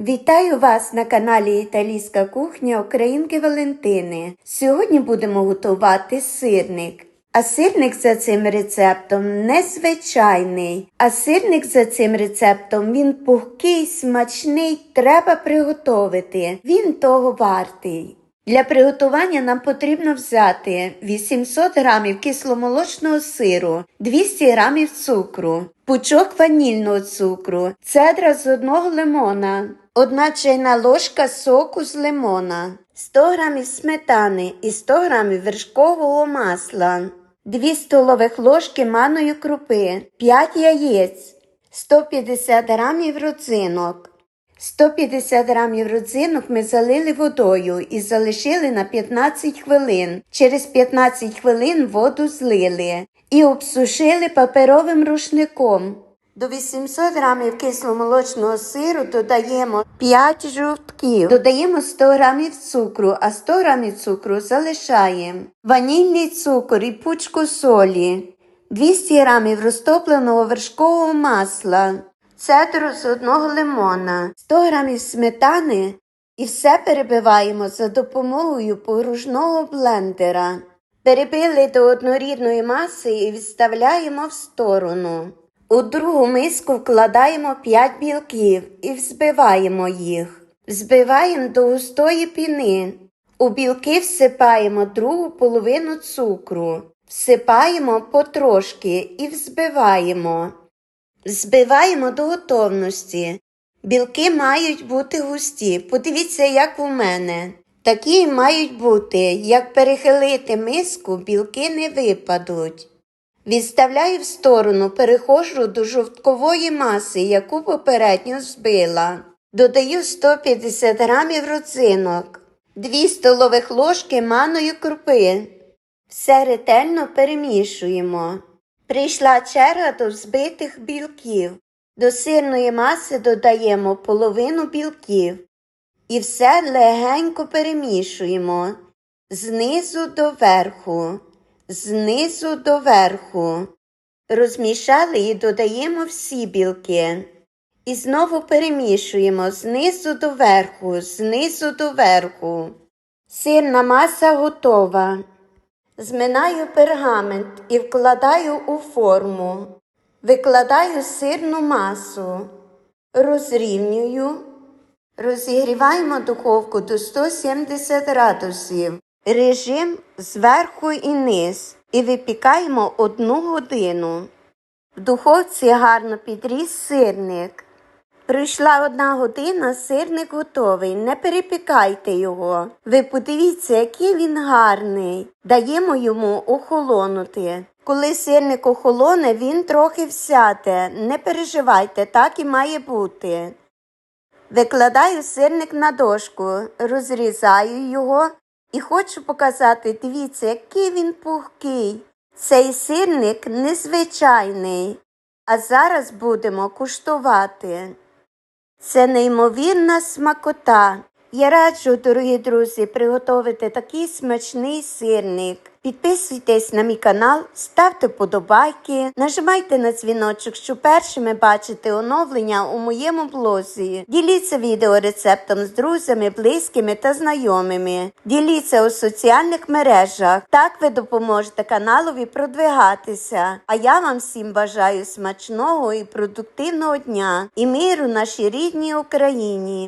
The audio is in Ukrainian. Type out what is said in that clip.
Вітаю вас на каналі Італійська кухня Українки Валентини. Сьогодні будемо готувати сирник. А сирник за цим рецептом незвичайний. А сирник за цим рецептом він пухкий, смачний, треба приготовити. Він того вартий. Для приготування нам потрібно взяти 800 грамів кисломолочного сиру, 200 грамів цукру, пучок ванільного цукру, цедра з одного лимона, одна чайна ложка соку з лимона, 100 грамів сметани і 100 грамів вершкового масла, 2 столових ложки маної крупи, 5 яєць, 150 грамів родзинок. 150 грамів родзинок ми залили водою і залишили на 15 хвилин. Через 15 хвилин воду злили і обсушили паперовим рушником. До 800 грамів кисломолочного сиру додаємо 5 жовтків, додаємо 100 грамів цукру, а 100 грамів цукру залишаємо. Ванільний цукор і пучку солі, 200 грамів розтопленого вершкового масла, цедру з одного лимона, 100 грамів сметани і все перебиваємо за допомогою погружного блендера. Перебили до однорідної маси і відставляємо в сторону. У другу миску вкладаємо 5 білків і взбиваємо їх. Взбиваємо до густої піни. У білки всипаємо другу половину цукру. Всипаємо потрошки і взбиваємо. Збиваємо до готовності. Білки мають бути густі. Подивіться, як у мене. Такі мають бути. Як перехилити миску, білки не випадуть. Відставляю в сторону, переходжу до жовткової маси, яку попередньо збила. Додаю 150 грамів родзинок, 2 столових ложки маної крупи. Все ретельно перемішуємо. Прийшла черга до взбитих білків. До сирної маси додаємо половину білків. І все легенько перемішуємо знизу до верху, знизу до верху. Розмішали і додаємо всі білки. І знову перемішуємо знизу до верху, знизу до верху. Сирна маса готова. Зминаю пергамент і вкладаю у форму. Викладаю сирну масу, розрівнюю, розігріваємо духовку до 170 градусів, режим зверху і низ і випікаємо одну годину. В духовці гарно підріс сирник. Прийшла одна година, сирник готовий. Не перепікайте його. Ви подивіться, який він гарний. Даємо йому охолонути. Коли сирник охолоне, він трохи всяде. Не переживайте, так і має бути. Викладаю сирник на дошку, розрізаю його і хочу показати, дивіться, який він пухкий. Цей сирник незвичайний. А зараз будемо куштувати. Це неймовірна смакота. Я раджу, дорогі друзі, приготувати такий смачний сирник. Підписуйтесь на мій канал, ставте вподобайки, нажимайте на дзвіночок, щоб першими бачити оновлення у моєму блозі. Діліться відео рецептом з друзями, близькими та знайомими. Діліться у соціальних мережах. Так ви допоможете каналові продвигатися. А я вам всім бажаю смачного і продуктивного дня і миру нашій рідній Україні.